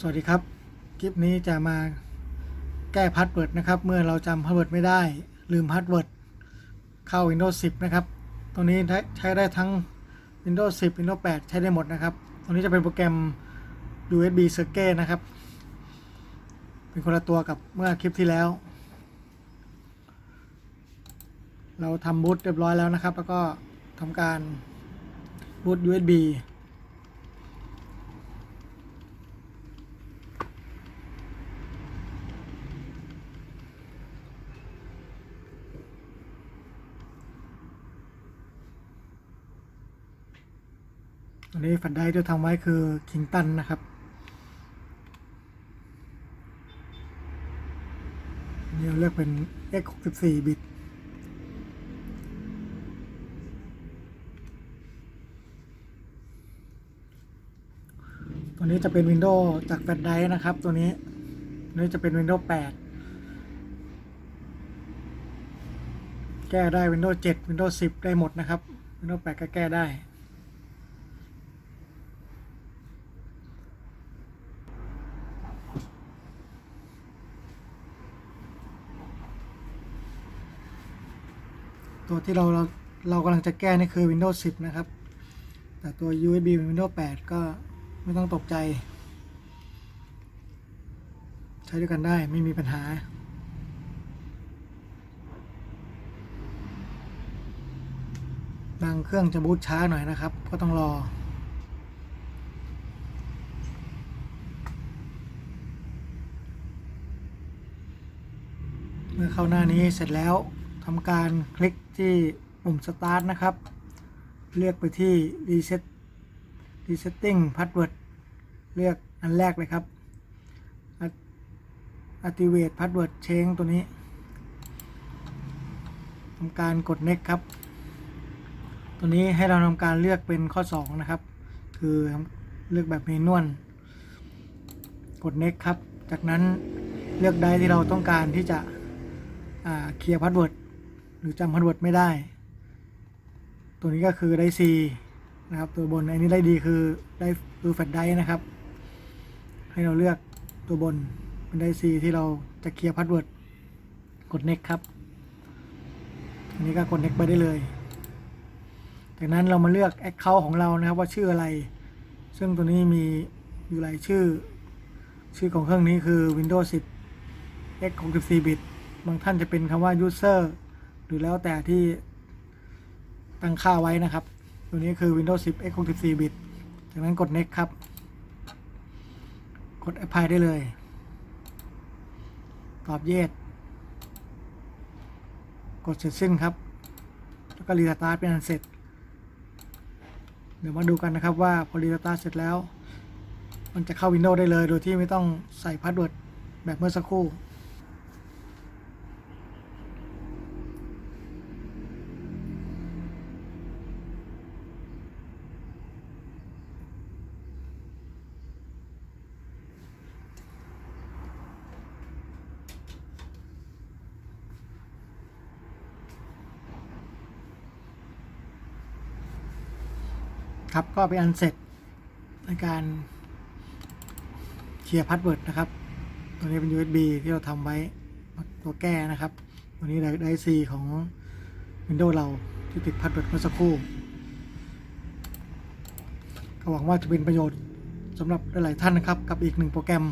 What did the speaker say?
สวัสดีครับ คลิปนี้จะมาแก้พาสเวิร์ดนะครับ เมื่อเราจำพาสเวิร์ดไม่ได้ ลืมพาสเวิร์ดเข้า Windows 10 นะครับ ตัวนี้ใช้ได้ทั้ง Windows 10 Windows 8 ใช้ได้หมดนะครับ ตัวนี้จะเป็นโปรแกรม USB Circuit นะครับ เป็นคนละตัวกับเมื่อคลิปที่แล้ว เราทำบูตเรียบร้อยแล้วนะครับ แล้วก็ทำการบูต USB ตัวนี้แฟลชไดรฟ์ที่ทำไว้คือคิงตันนะครับนี่เราเลือกเป็น x 6 4บิตตัวนี้จะเป็น Windows จากแฟลชไดรฟ์นะครับ ตัวนี้นี้จะเป็น Windows 8 แก้ได้ Windows 7 Windows 10 ได้หมดนะครับ Windows 8 ก็แก้ได้ ตัวที่เราเราเรากำลังจะแก้นี่คือ Windows 10 นะครับ แต่ตัว USB เป็น Windows 8 ก็ไม่ต้องตกใจ ใช้ด้วยกันได้ไม่มีปัญหา บางเครื่องจะบูตช้าหน่อยนะครับ ก็ต้องรอเมื่อเข้าหน้านี้เสร็จแล้ว ทำการคลิกที่ปุ่ม Start นะครับ เลือกไปที่ Reset Resetting Password เลือกอันแรกเลยครับ Activate Password Change ตัวนี้ทำการกด Next ครับ ตัวนี้ให้เราทำการเลือกเป็นข้อ 2 นะครับ คือเลือกแบบเมนวลกด Next ครับ จากนั้นเลือกได้ที่เราต้องการที่จะเคลียร์พาสเวิร์ด รือจำพาสเวิร์ดไม่ได้ ตัวนี้ก็คือได้ C นะครับ ตัวบนอันนี้ได้ดีคือได้คือแฟลชไดนะครับ ให้เราเลือกตัวบนเป็นได้ C ที่เราจะเคลียร์พาสเวิร์ดกด next ครับ อันนี้ก็กด next ไปได้เลย จากนั้นเรามาเลือก Account ของเรานะครับว่าชื่ออะไร ซึ่งตัวนี้มีอยู่หลายชื่อ ชื่อของเครื่องนี้คือ Windows 10 x 64 bit บางท่านจะเป็นคำว่า user หรือแล้วแต่ที่ตั้งค่าไว้นะครับ ตัวนี้คือ Windows 10 x 64 bit จากนั้นกด next ครับ กด apply ได้เลย ตอบ yes กดเสร็จสิ้นครับ แล้วก็รีสตาร์ทเป็นอันเสร็จ เดี๋ยวมาดูกันนะครับว่าพอรีสตาร์ทเสร็จแล้ว มันจะเข้า Windows ได้เลย โดยที่ไม่ต้องใส่พาสเวิร์ดแบบเมื่อสักครู่ ครับก็เป็นอันเสร็จในการเคลียร์พาสเวิร์ดนะครับ ตัวนี้เป็น USB ที่เราทำไว้ตัวแก้นะครับ ตัวนี้ได้ซีของ Windows เราที่ติดพาสเวิร์ดเมื่อสักครู่ก็หวังว่าจะเป็นประโยชน์สำหรับหลายๆท่านนะครับ กับอีกหนึ่งโปรแกรม